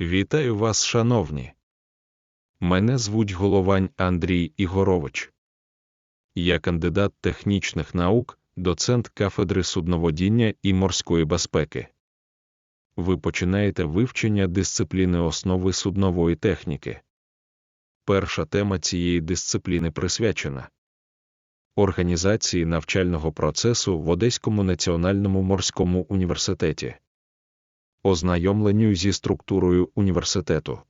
Вітаю вас, шановні. Мене звуть Головань Андрій Ігорович. Я кандидат технічних наук, доцент кафедри судноводіння і морської безпеки. Ви починаєте вивчення дисципліни основи суднової техніки. Перша тема цієї дисципліни присвячена організації навчального процесу в Одеському національному морському університеті, ознайомленню зі структурою університету,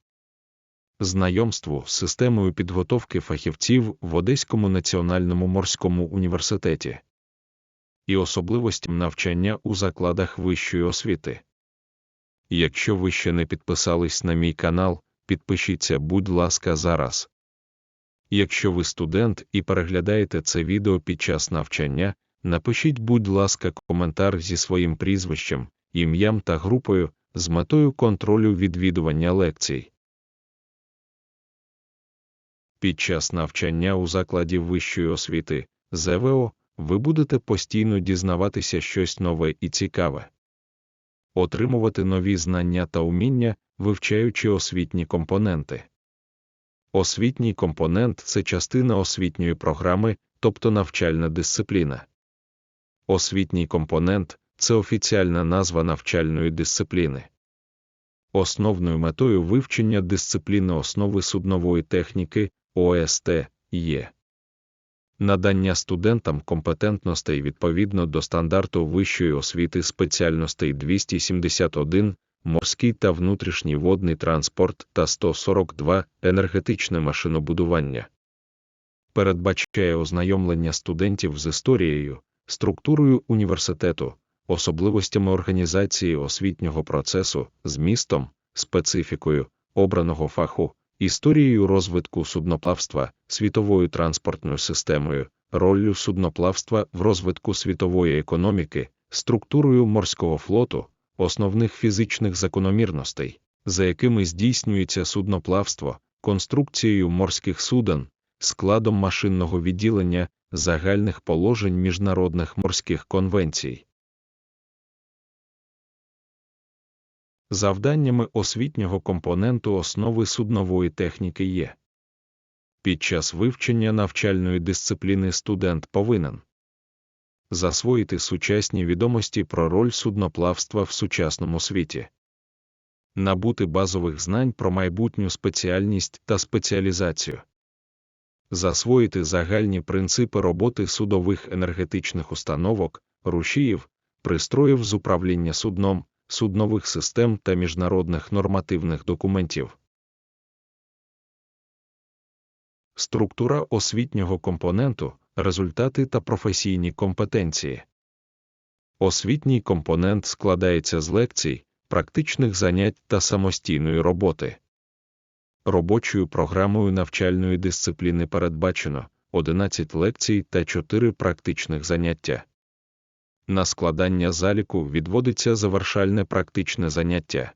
знайомству з системою підготовки фахівців в Одеському національному морському університеті і особливостям навчання у закладах вищої освіти. Якщо ви ще не підписались на мій канал, підпишіться, будь ласка, зараз. Якщо ви студент і переглядаєте це відео під час навчання, напишіть, будь ласка, коментар зі своїм прізвищем, ім'ям та групою з метою контролю відвідування лекцій. Під час навчання у закладі вищої освіти ЗВО ви будете постійно дізнаватися щось нове і цікаве, отримувати нові знання та уміння, вивчаючи освітні компоненти. Освітній компонент це частина освітньої програми, тобто навчальна дисципліна. Освітній компонент це офіціальна назва навчальної дисципліни. Основною метою вивчення дисципліни основи суднової техніки ОСТ є надання студентам компетентностей відповідно до стандарту вищої освіти спеціальностей 271 морський та внутрішній водний транспорт та 142 енергетичне машинобудування. Передбачає ознайомлення студентів з історією, структурою університету, особливостями організації освітнього процесу, змістом, специфікою, обраного фаху, історією розвитку судноплавства, світовою транспортною системою, роллю судноплавства в розвитку світової економіки, структурою морського флоту, основних фізичних закономірностей, за якими здійснюється судноплавство, конструкцією морських суден, складом машинного відділення, загальних положень міжнародних морських конвенцій. Завданнями освітнього компоненту основи суднової техніки є. Під час вивчення навчальної дисципліни студент повинен засвоїти сучасні відомості про роль судноплавства в сучасному світі, набути базових знань про майбутню спеціальність та спеціалізацію, засвоїти загальні принципи роботи судових енергетичних установок, рушіїв, пристроїв з управління судном, суднових систем та міжнародних нормативних документів. Структура освітнього компоненту, результати та професійні компетенції. Освітній компонент складається з лекцій, практичних занять та самостійної роботи. Робочою програмою навчальної дисципліни передбачено 11 лекцій та 4 практичних заняття. На складання заліку відводиться завершальне практичне заняття.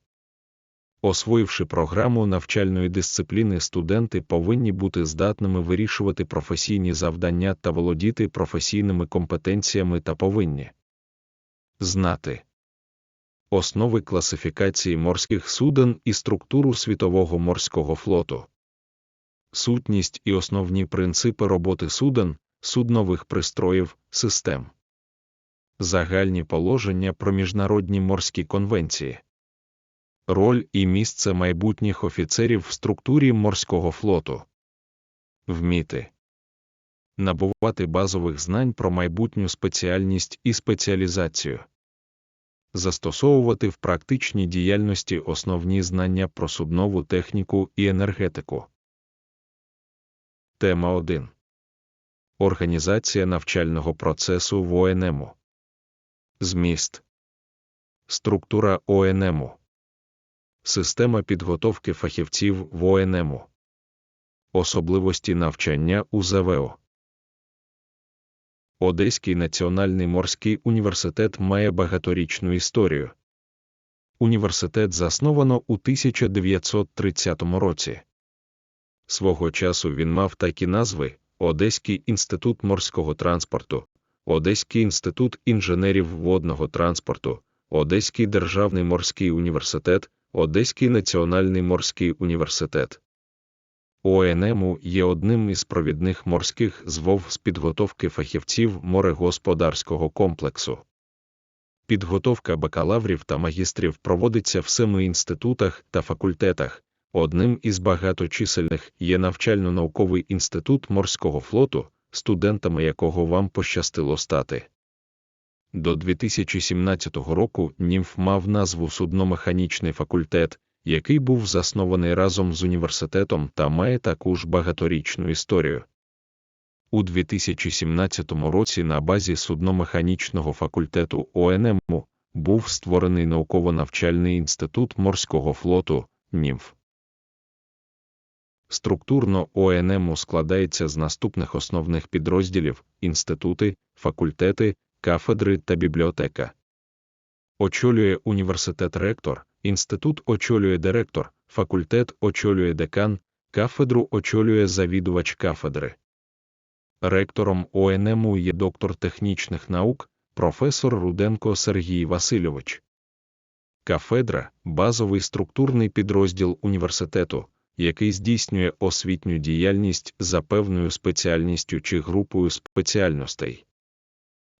Освоївши програму навчальної дисципліни, студенти повинні бути здатними вирішувати професійні завдання та володіти професійними компетенціями та повинні знати основи класифікації морських суден і структуру світового морського флоту, сутність і основні принципи роботи суден, суднових пристроїв, систем, загальні положення про міжнародні морські конвенції роль і місце майбутніх офіцерів в структурі морського флоту, вміти набувати базових знань про майбутню спеціальність і спеціалізацію, застосовувати в практичній діяльності основні знання про суднову техніку і енергетику. Тема 1. Організація навчального процесу в ОНМу. Зміст. Структура ОНМу. Система підготовки фахівців в ОНМу. Особливості навчання у ЗВО. Одеський національний морський університет має багаторічну історію. Університет засновано у 1930 році. Свого часу він мав такі назви: Одеський інститут морського транспорту, Одеський інститут інженерів водного транспорту, Одеський державний морський університет, Одеський національний морський університет. ОНМУ є одним із провідних морських звов з підготовки фахівців морегосподарського комплексу. Підготовка бакалаврів та магістрів проводиться в семи інститутах та факультетах. Одним із багаточисельних є навчально-науковий інститут морського флоту, студентами якого вам пощастило стати. До 2017 року НІМФ мав назву Судномеханічний факультет, який був заснований разом з університетом та має таку ж багаторічну історію. У 2017 році на базі судномеханічного факультету ОНМУ був створений науково-навчальний інститут морського флоту НІМФ. Структурно ОНМУ складається з наступних основних підрозділів інститути, факультети, кафедри та бібліотека. Очолює університет ректор, інститут очолює директор, факультет очолює декан, кафедру очолює завідувач кафедри. Ректором ОНМУ є доктор технічних наук, професор Руденко Сергій Васильович. Кафедра базовий структурний підрозділ університету, який здійснює освітню діяльність за певною спеціальністю чи групою спеціальностей.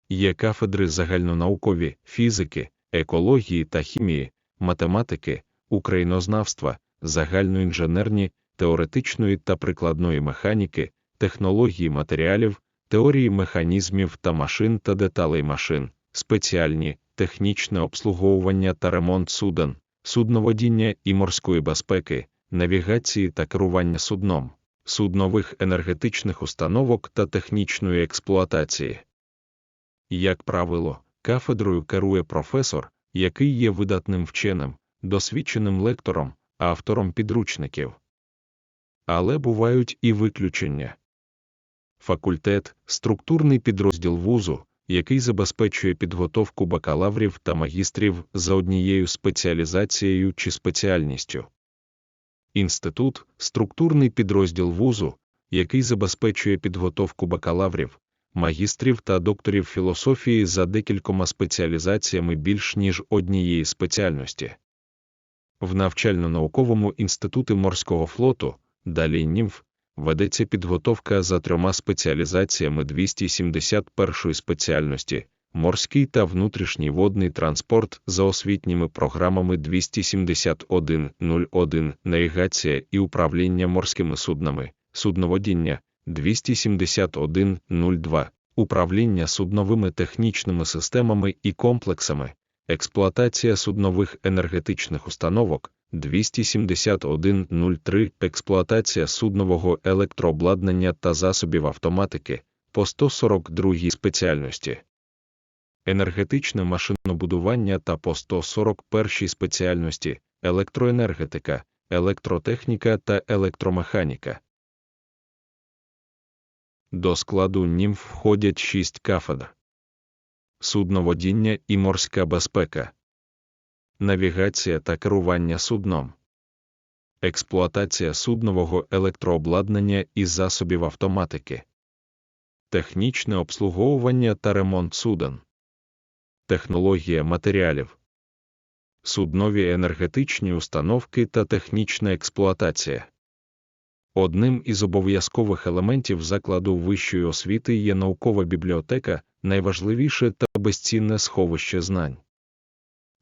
Є кафедри загальнонаукові, фізики, екології та хімії, математики, українознавства, загальноінженерні, теоретичної та прикладної механіки, технології матеріалів, теорії механізмів та машин та деталей машин, спеціальні, технічне обслуговування та ремонт суден, судноводіння і морської безпеки, навігації та керування судном, суднових енергетичних установок та технічної експлуатації. Як правило, кафедрою керує професор, який є видатним вченим, досвідченим лектором, автором підручників. Але бувають і виключення. Факультет структурний підрозділ вузу, який забезпечує підготовку бакалаврів та магістрів за однією спеціалізацією чи спеціальністю. Інститут структурний підрозділ вузу, який забезпечує підготовку бакалаврів, магістрів та докторів філософії за декількома спеціалізаціями більш ніж однієї спеціальності. В навчально-науковому інституті морського флоту, далі НІМФ, ведеться підготовка за трьома спеціалізаціями 271 спеціальності морський та внутрішній водний транспорт за освітніми програмами 271.01 навігація і управління морськими суднами, судноводіння 271.02 управління судновими технічними системами і комплексами, експлуатація суднових енергетичних установок 271.03 експлуатація суднового електрообладнання та засобів автоматики по 142 спеціальності. Енергетичне машинобудування та по 141 спеціальності електроенергетика, електротехніка та електромеханіка. До складу НІМФ входять шість кафедр: судноводіння і морська безпека, навігація та керування судном, експлуатація суднового електрообладнання і засобів автоматики, технічне обслуговування та ремонт суден, технологія матеріалів, суднові енергетичні установки та технічна експлуатація. Одним із обов'язкових елементів закладу вищої освіти є наукова бібліотека, найважливіше та безцінне сховище знань.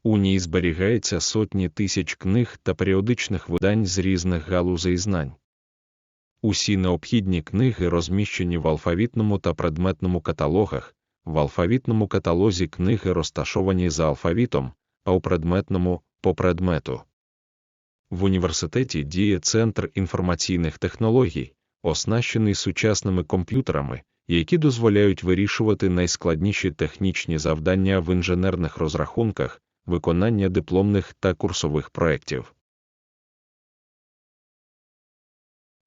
У ній зберігається сотні тисяч книг та періодичних видань з різних галузей знань. Усі необхідні книги розміщені в алфавітному та предметному каталогах, в алфавітному каталозі книги розташовані за алфавітом, а у предметному по предмету. В університеті діє Центр інформаційних технологій, оснащений сучасними комп'ютерами, які дозволяють вирішувати найскладніші технічні завдання в інженерних розрахунках, виконання дипломних та курсових проєктів.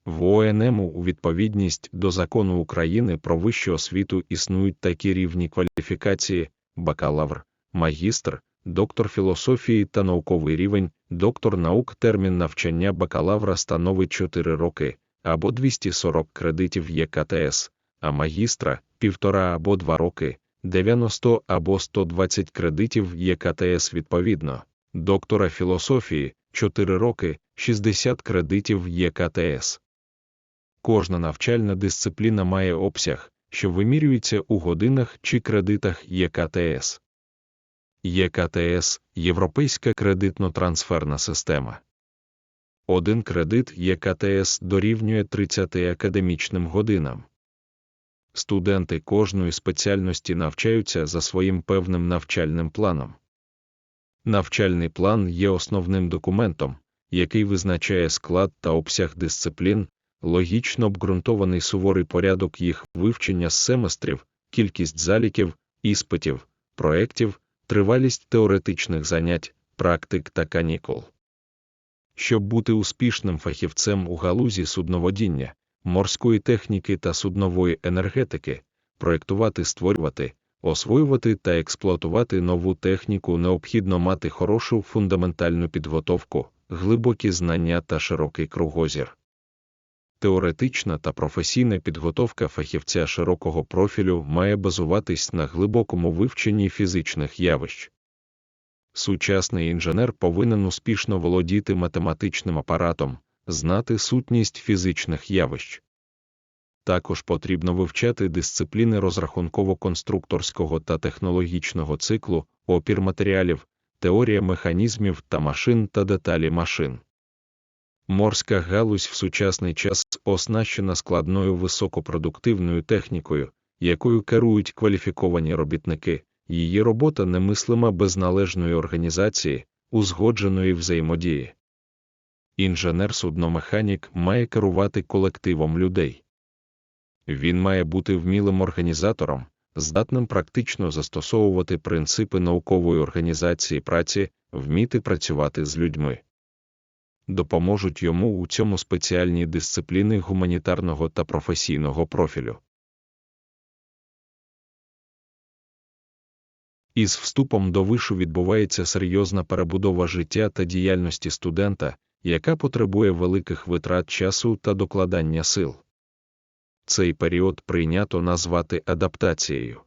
В ОНМу у відповідність до закону України про вищу освіту існують такі рівні кваліфікації бакалавр, магістр, доктор філософії та науковий рівень, доктор наук термін навчання бакалавра становить 4 роки або 240 кредитів ЄКТС, а магістра півтора або 2 роки, 90 або 120 кредитів ЄКТС відповідно, доктора філософії 4 роки, 60 кредитів ЄКТС. Кожна навчальна дисципліна має обсяг, що вимірюється у годинах чи кредитах ЄКТС. ЄКТС Європейська кредитно-трансферна система. Один кредит ЄКТС дорівнює 30 академічним годинам. Студенти кожної спеціальності навчаються за своїм певним навчальним планом. Навчальний план є основним документом, який визначає склад та обсяг дисциплін, логічно обґрунтований суворий порядок їх вивчення з семестрів, кількість заліків, іспитів, проєктів, тривалість теоретичних занять, практик та канікул. Щоб бути успішним фахівцем у галузі судноводіння, морської техніки та суднової енергетики, проєктувати, створювати, освоювати та експлуатувати нову техніку необхідно мати хорошу фундаментальну підготовку, глибокі знання та широкий кругозір. Теоретична та професійна підготовка фахівця широкого профілю має базуватись на глибокому вивченні фізичних явищ. Сучасний інженер повинен успішно володіти математичним апаратом, знати сутність фізичних явищ. Також потрібно вивчати дисципліни розрахунково-конструкторського та технологічного циклу, опір матеріалів, теорія механізмів та машин та деталі машин. Морська галузь в сучасний час оснащена складною високопродуктивною технікою, якою керують кваліфіковані робітники. Її робота немислима без належної організації, узгодженої взаємодії. Інженер-судномеханік має керувати колективом людей. Він має бути вмілим організатором, здатним практично застосовувати принципи наукової організації праці, вміти працювати з людьми. Допоможуть йому у цьому спеціальні дисципліни гуманітарного та професійного профілю. Із вступом до вишу відбувається серйозна перебудова життя та діяльності студента, яка потребує великих витрат часу та докладання сил. Цей період прийнято назвати адаптацією.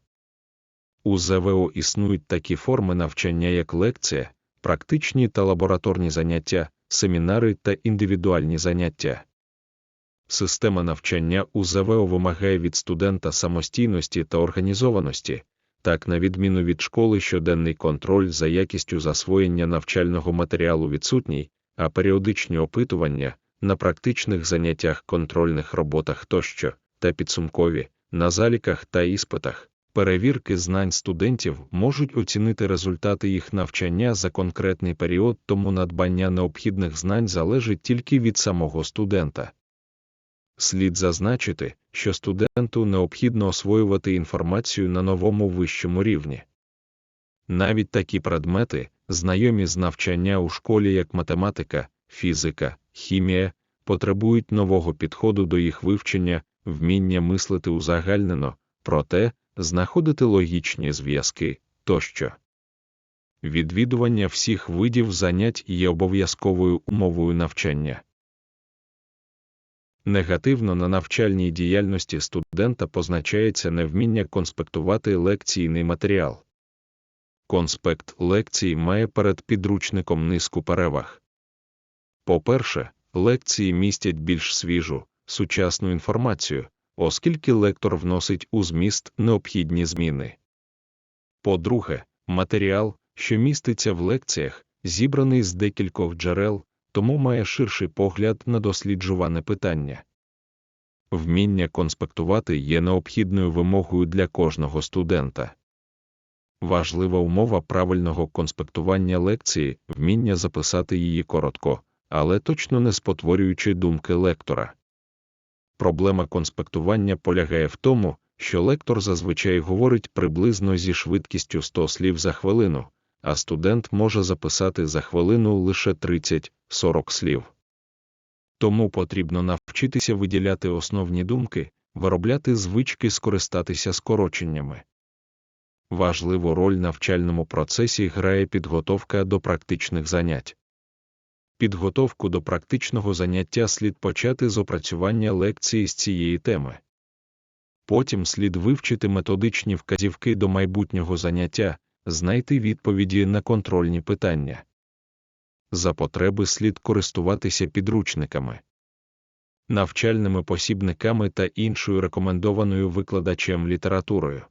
У ЗВО існують такі форми навчання, як лекція, практичні та лабораторні заняття, семінари та індивідуальні заняття. Система навчання у ЗВО вимагає від студента самостійності та організованості, так на відміну від школи щоденний контроль за якістю засвоєння навчального матеріалу відсутній, а періодичні опитування на практичних заняттях контрольних роботах тощо, та підсумкові, на заліках та іспитах. Перевірки знань студентів можуть оцінити результати їх навчання за конкретний період, тому надбання необхідних знань залежить тільки від самого студента. Слід зазначити, що студенту необхідно освоювати інформацію на новому вищому рівні. Навіть такі предмети, знайомі з навчання у школі як математика, фізика, хімія, потребують нового підходу до їх вивчення, вміння мислити узагальнено, проте знаходити логічні зв'язки тощо. Відвідування всіх видів занять є обов'язковою умовою навчання. Негативно на навчальній діяльності студента позначається невміння конспектувати лекційний матеріал. Конспект лекцій має перед підручником низку переваг. По-перше, лекції містять більш свіжу, сучасну інформацію, оскільки лектор вносить у зміст необхідні зміни. По-друге, матеріал, що міститься в лекціях, зібраний з декількох джерел, тому має ширший погляд на досліджуване питання. Вміння конспектувати є необхідною вимогою для кожного студента. Важлива умова правильного конспектування лекції вміння записати її коротко, але точно не спотворюючи думки лектора. Проблема конспектування полягає в тому, що лектор зазвичай говорить приблизно зі швидкістю 100 слів за хвилину, а студент може записати за хвилину лише 30-40 слів. Тому потрібно навчитися виділяти основні думки, виробляти звички скористатися скороченнями. важливу роль навчальному процесі грає підготовка до практичних занять. Підготовку до практичного заняття слід почати з опрацювання лекції з цієї теми. Потім слід вивчити методичні вказівки до майбутнього заняття, знайти відповіді на контрольні питання. За потреби слід користуватися підручниками, навчальними посібниками та іншою рекомендованою викладачем літературою.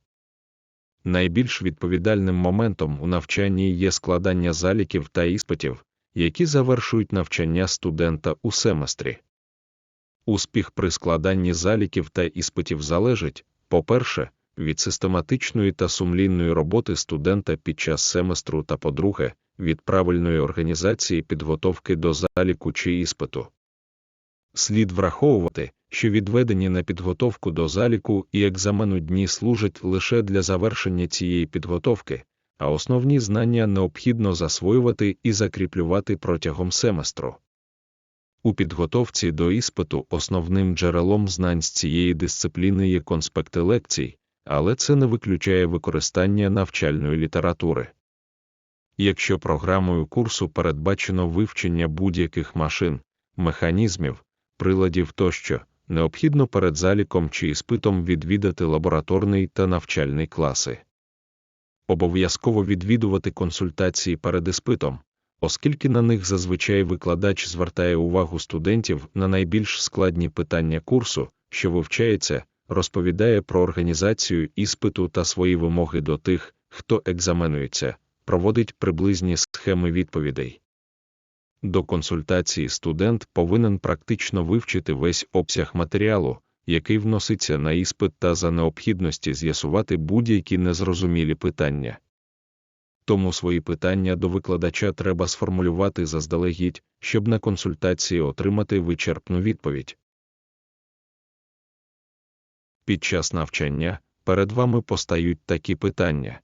Найбільш відповідальним моментом у навчанні є складання заліків та іспитів, які завершують навчання студента у семестрі. Успіх при складанні заліків та іспитів залежить, по-перше, від систематичної та сумлінної роботи студента під час семестру та, по-друге, від правильної організації підготовки до заліку чи іспиту. Слід враховувати, що відведені на підготовку до заліку і екзамену дні служать лише для завершення цієї підготовки, а основні знання необхідно засвоювати і закріплювати протягом семестру. У підготовці до іспиту основним джерелом знань з цієї дисципліни є конспекти лекцій, але це не виключає використання навчальної літератури. Якщо програмою курсу передбачено вивчення будь-яких машин, механізмів, приладів тощо, необхідно перед заліком чи іспитом відвідати лабораторний та навчальний класи. Обов'язково відвідувати консультації перед іспитом, оскільки на них зазвичай викладач звертає увагу студентів на найбільш складні питання курсу, що вивчається, розповідає про організацію іспиту та свої вимоги до тих, хто екзаменується, проводить приблизні схеми відповідей. До консультації студент повинен практично вивчити весь обсяг матеріалу, який вноситься на іспит та за необхідності з'ясувати будь-які незрозумілі питання. Тому свої питання до викладача треба сформулювати заздалегідь, щоб на консультації отримати вичерпну відповідь. Під час навчання перед вами постають такі питання: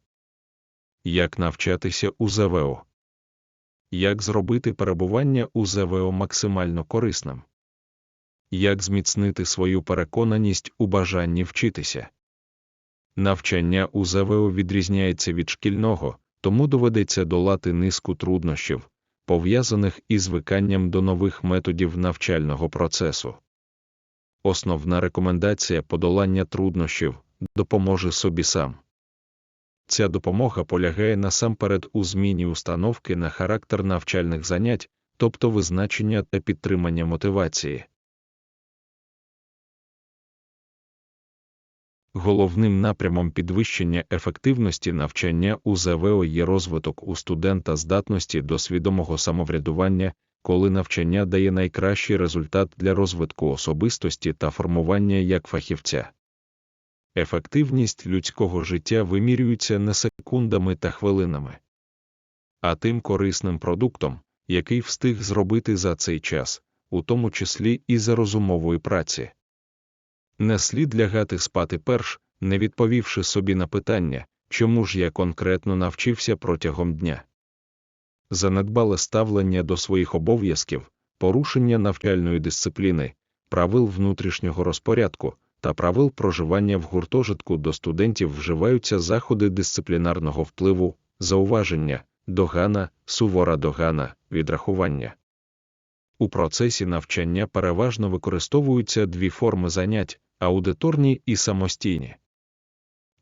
Як навчатися у ЗВО? Як зробити перебування у ЗВО максимально корисним? Як зміцнити свою переконаність у бажанні вчитися? Навчання у ЗВО відрізняється від шкільного, тому доведеться долати низку труднощів, пов'язаних із звиканням до нових методів навчального процесу. Основна рекомендація подолання труднощів допоможе собі сам. Ця допомога полягає насамперед у зміні установки на характер навчальних занять, тобто визначення та підтримання мотивації. Головним напрямом підвищення ефективності навчання у ЗВО є розвиток у студента здатності до свідомого самоврядування, коли навчання дає найкращий результат для розвитку особистості та формування як фахівця. Ефективність людського життя вимірюється не секундами та хвилинами, а тим корисним продуктом, який встиг зробити за цей час, у тому числі і за розумової праці. Не слід лягати спати перш, не відповівши собі на питання, чому ж я конкретно навчився протягом дня. Занедбале ставлення до своїх обов'язків, порушення навчальної дисципліни, правил внутрішнього розпорядку та правил проживання в гуртожитку до студентів вживаються заходи дисциплінарного впливу, зауваження, догана, сувора догана, відрахування. У процесі навчання переважно використовуються дві форми занять аудиторні і самостійні.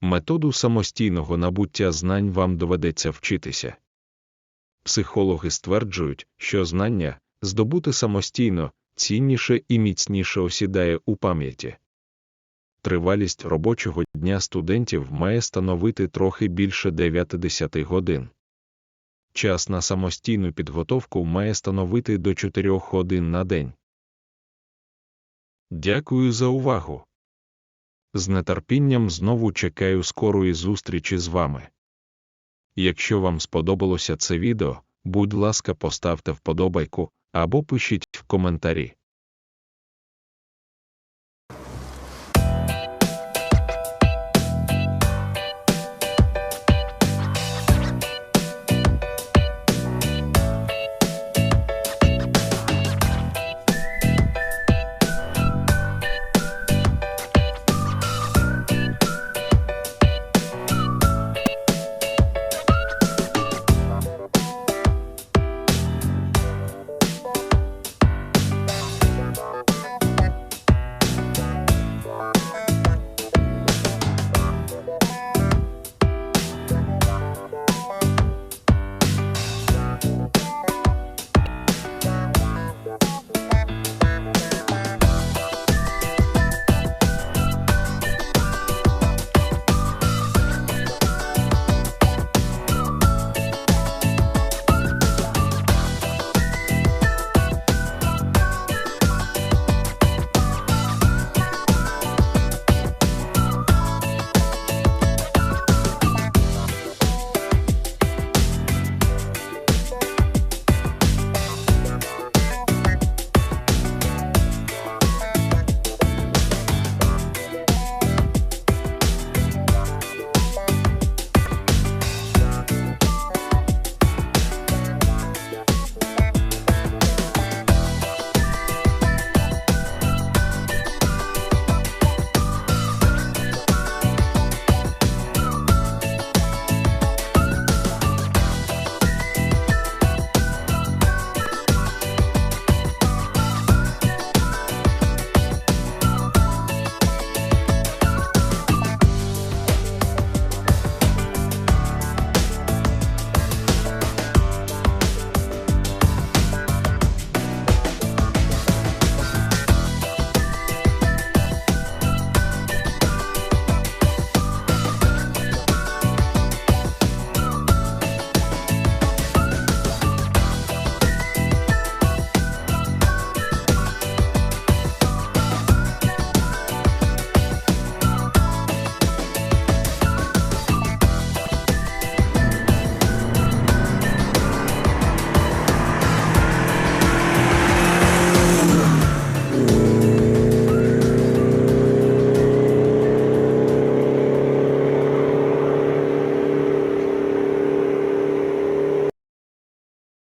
Методу самостійного набуття знань вам доведеться вчитися. Психологи стверджують, що знання, здобути самостійно, цінніше і міцніше осідає у пам'яті. Тривалість робочого дня студентів має становити трохи більше 90 годин. Час на самостійну підготовку має становити до 4 годин на день. Дякую за увагу. З нетерпінням знову чекаю скорої зустрічі з вами. Якщо вам сподобалося це відео, будь ласка, поставте вподобайку або пишіть в коментарі.